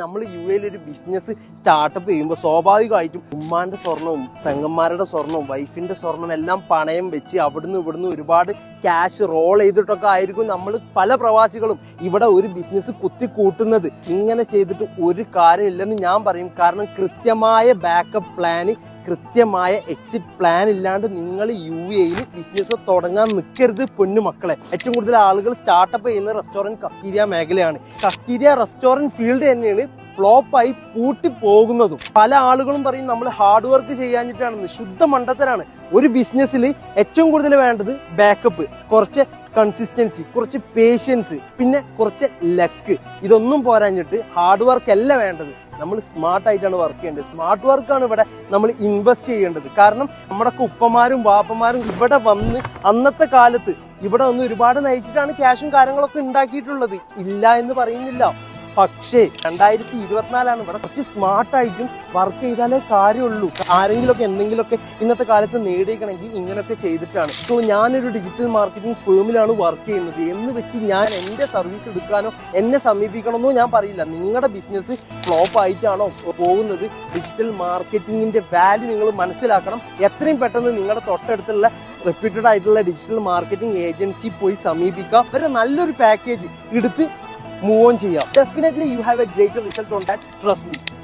നമ്മൾ യു എയിൽ ഒരു ബിസിനസ് സ്റ്റാർട്ടപ്പ് ചെയ്യുമ്പോൾ സ്വാഭാവികമായിട്ടും ഉമ്മാന്റെ സ്വർണവും പെങ്ങന്മാരുടെ സ്വർണവും വൈഫിന്റെ സ്വർണവും എല്ലാം പണയം വെച്ച് അവിടുന്ന് ഇവിടുന്ന് ഒരുപാട് ക്യാഷ് റോൾ ചെയ്തിട്ടൊക്കെ ആയിരിക്കും നമ്മൾ പല പ്രവാസികളും ഇവിടെ ഒരു ബിസിനസ് കുത്തിക്കൂട്ടുന്നത്. ഇങ്ങനെ ചെയ്തിട്ട് ഒരു കാര്യമില്ലെന്ന് ഞാൻ പറയും. കാരണം കൃത്യമായ ബാക്കപ്പ് പ്ലാന് കൃത്യമായ എക്സിറ്റ് പ്ലാൻ ഇല്ലാണ്ട് നിങ്ങൾ യു എയിൽ ബിസിനസ് തുടങ്ങാൻ നിൽക്കരുത് പൊന്നു മക്കളെ. ഏറ്റവും കൂടുതൽ ആളുകൾ സ്റ്റാർട്ടപ്പ് ചെയ്യുന്ന റെസ്റ്റോറന്റ് കഫ്റ്റീരിയ മേഖലയാണ്. കഫ്റ്റീരിയ റെസ്റ്റോറന്റ് ഫീൽഡ് തന്നെയാണ് ഫ്ലോപ്പായി പൂട്ടി പോകുന്നതും. പല ആളുകളും പറയും നമ്മൾ ഹാർഡ് വർക്ക് ചെയ്യാഞ്ഞിട്ടാണെന്ന് ശുദ്ധ മണ്ടത്തരാണ്. ഒരു ബിസിനസ്സിൽ ഏറ്റവും കൂടുതൽ വേണ്ടത് ബാക്കപ്പ് കുറച്ച് കൺസിസ്റ്റൻസി കുറച്ച് പേഷ്യൻസ് പിന്നെ കുറച്ച് ലക്ക് ഇതൊന്നും പോരാഞ്ഞിട്ട് ഹാർഡ് വർക്ക് അല്ല വേണ്ടത്. നമ്മൾ സ്മാർട്ട് ആയിട്ടാണ് വർക്ക് ചെയ്യേണ്ടത്. സ്മാർട്ട് വർക്കാണ് ഇവിടെ നമ്മൾ ഇൻവെസ്റ്റ് ചെയ്യേണ്ടത്. കാരണം നമ്മുടെ ഉപ്പമാരും വാപ്പമാരും ഇവിടെ വന്ന് അന്നത്തെ കാലത്ത് ഇവിടെ വന്ന് ഒരുപാട് നയിച്ചിട്ടാണ് ക്യാഷും കാര്യങ്ങളൊക്കെ ഉണ്ടാക്കിയിട്ടുള്ളത്. ഇല്ല എന്ന് പറയുന്നില്ല. പക്ഷേ രണ്ടായിരത്തി ഇരുപത്തിനാലാണ്. ഇവിടെ കുറച്ച് സ്മാർട്ട് ആയിട്ടും വർക്ക് ചെയ്താലേ കാര്യമുള്ളൂ. ആരെങ്കിലുമൊക്കെ എന്തെങ്കിലുമൊക്കെ ഇന്നത്തെ കാലത്ത് നേടിയിക്കണമെങ്കിൽ ഇങ്ങനെയൊക്കെ ചെയ്തിട്ടാണ്. സോ ഞാനൊരു ഡിജിറ്റൽ മാർക്കറ്റിംഗ് ഫേമിലാണ് വർക്ക് ചെയ്യുന്നത്. എന്ന് വെച്ച് ഞാൻ എന്റെ സർവീസ് എടുക്കാനോ എന്നെ സമീപിക്കണമെന്നോ ഞാൻ പറയില്ല. നിങ്ങളുടെ ബിസിനസ് ഫ്ലോപ്പ് ആയിട്ടാണോ പോകുന്നത്? ഡിജിറ്റൽ മാർക്കറ്റിംഗിന്റെ വാല്യൂ നിങ്ങൾ മനസ്സിലാക്കണം. എത്രയും പെട്ടെന്ന് നിങ്ങളുടെ തൊട്ടടുത്തുള്ള റെപ്യൂട്ടഡ് ആയിട്ടുള്ള ഡിജിറ്റൽ മാർക്കറ്റിംഗ് ഏജൻസി പോയി സമീപിക്കാം. അവരെ നല്ലൊരു പാക്കേജ് എടുത്ത് മൂവ് ഓൺ ചെയ്യാം definitely you have a greater result on that trust me